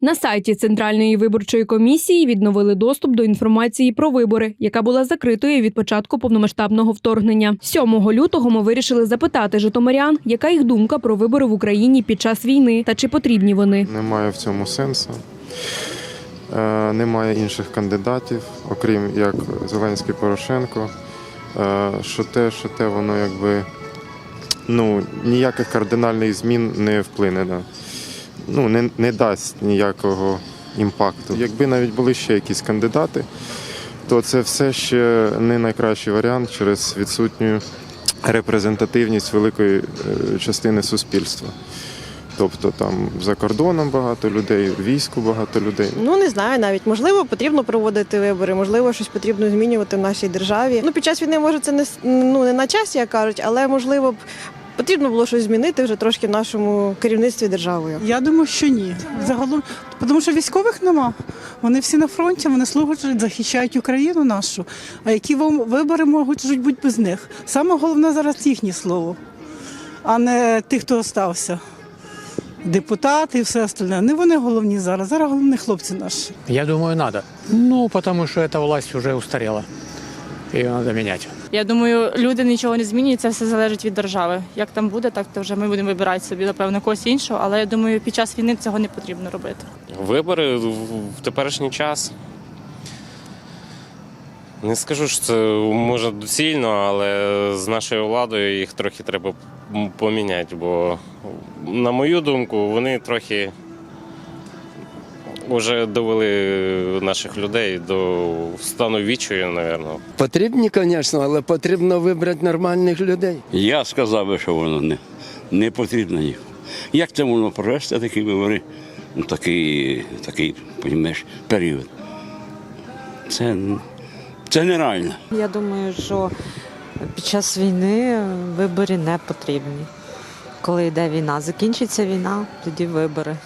На сайті Центральної виборчої комісії відновили доступ до інформації про вибори, яка була закритою від початку повномасштабного вторгнення. 7 лютого ми вирішили запитати житомирян, яка їх думка про вибори в Україні під час війни та чи потрібні вони. Немає в цьому сенсу. Е, Немає інших кандидатів, окрім як Зеленський Порошенко. Е, Що те, що те, воно якби ну, ніяких кардинальних змін не вплине. Да. Ну, не, не дасть ніякого імпакту. Якби навіть були ще якісь кандидати, то це все ще не найкращий варіант через відсутню репрезентативність великої е, частини суспільства. Тобто там за кордоном багато людей, війську багато людей. Ну не знаю навіть. Можливо, потрібно проводити вибори, можливо, щось потрібно змінювати в нашій державі. Ну, під час війни, може, це не ну не на часі, як кажуть, але можливо б потрібно було щось змінити вже трошки в нашому керівництві державою. Я думаю, що ні. Загалом, тому що військових нема. Вони всі на фронті, вони служать, захищають Україну нашу. А які вам вибори можуть бути без них? Саме головне зараз їхнє слово, а не тих, хто остався. Депутати і все остальне. Не вони головні зараз. Зараз головні хлопці наші. Я думаю, надо. Ну, потому что эта власть уже устарела. Ее надо менять. Я думаю, люди нічого не змінюють, це все залежить від держави. Як там буде, так то вже ми будемо вибирати собі, напевно, когось іншого. Але я думаю, під час війни цього не потрібно робити. Вибори в в теперішній час. Не скажу, що це може доцільно, але з нашою владою їх трохи треба поміняти, бо, на мою думку, вони трохи вже довели наших людей до стану відчаю, мабуть. Потрібні, звісно, але потрібно вибрати нормальних людей. Я сказав би, що воно не, не потрібно їх. Як це можна провести такі вибори, ну, такий, такий понімаєш, період? Це, це нереально. Я думаю, що під час війни вибори не потрібні. Коли йде війна, закінчиться війна, тоді вибори.